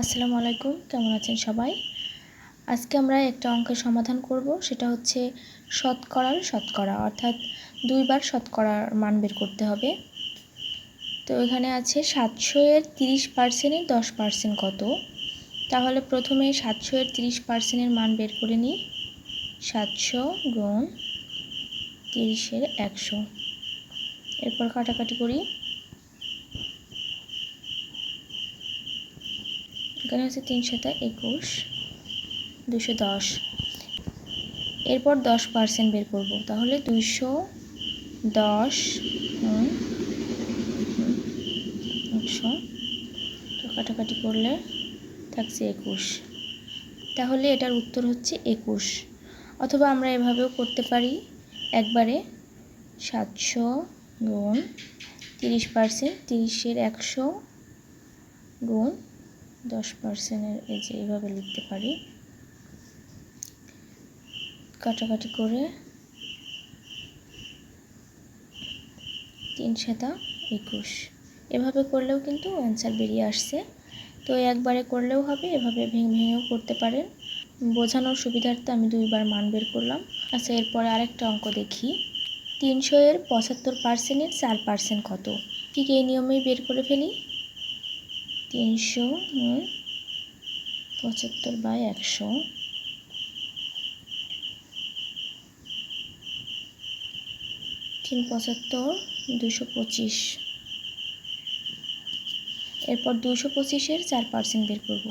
আসসালামু আলাইকুম, কেমন আছেন সবাই? আজকে আমরা একটা অঙ্কের সমাধান করব, সেটা হচ্ছে শতকরার শতকরা, অর্থাৎ দুইবার শতকরার মান বের করতে হবে। তো এখানে আছে সাতশো এর তিরিশ পার্সেন্টের দশ পার্সেন্ট কত? তাহলে প্রথমে সাতশো এর তিরিশ পার্সেন্টের মান বের করে নিই। সাতশো গুণ তিরিশের একশো। এরপর কাটাকাটি করি। এখানে হচ্ছে তিন সাথে একুশ দুশো দশ। এরপর দশ পার্সেন্ট বের করব। তাহলে দুশো দশ একশো। কাটাকাটি করলে থাকছে একুশ। তাহলে এটার উত্তর হচ্ছে একুশ। অথবা আমরা এভাবেও করতে পারি, একবারে সাতশো গুণ তিরিশ পার্সেন্ট তিরিশের একশো গুণ দশ পার্সেন্টের এই যে এইভাবে লিখতে পারি। কাটাকাটি করে তিন সাতা একুশ। এভাবে করলেও কিন্তু অ্যান্সার বেরিয়ে আসছে। তো একবারে করলেও হবে, এভাবে ভেঙে ভেঙেও করতে পারেন। বোঝানোর সুবিধার্থে আমি দুইবার মান বের করলাম। আচ্ছা এরপরে আরেকটা অঙ্ক দেখি। তিনশো এর পঁচাত্তর পার্সেন্টের চার পার্সেন্ট কত? ঠিক এই নিয়মেই বের করে ফেলি। তিনশো পঁচাত্তর বাই একশো। তিন পঁচাত্তর দুশো পঁচিশ। এরপর দুশো পঁচিশের চার পার্সেন্ট বের করব।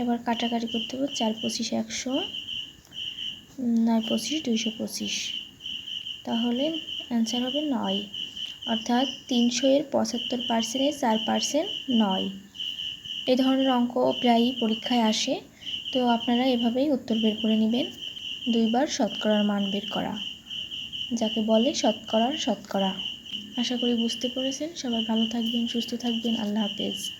এবার কাটাকাটি করতে হবে চার পঁচিশ একশো নয় পঁচিশ, দুইশো পঁচিশ। তাহলে অ্যান্সার হবে নয়। অর্থাৎ তিনশো এর পঁচাত্তর পার্সেন্টে চার পার্সেন্ট নয়। এই ধরনের অঙ্ক প্রায়ই পরীক্ষায় আসে, তো আপনারা এভাবেই উত্তর বের করে নেবেন। দুইবার শতকরার মান বের করা। যাকে বলে শতকরার শতকরা। আশা করি বুঝতে পেরেছেন। সবাই ভালো থাকবেন, সুস্থ থাকবেন। আল্লাহ হাফেজ।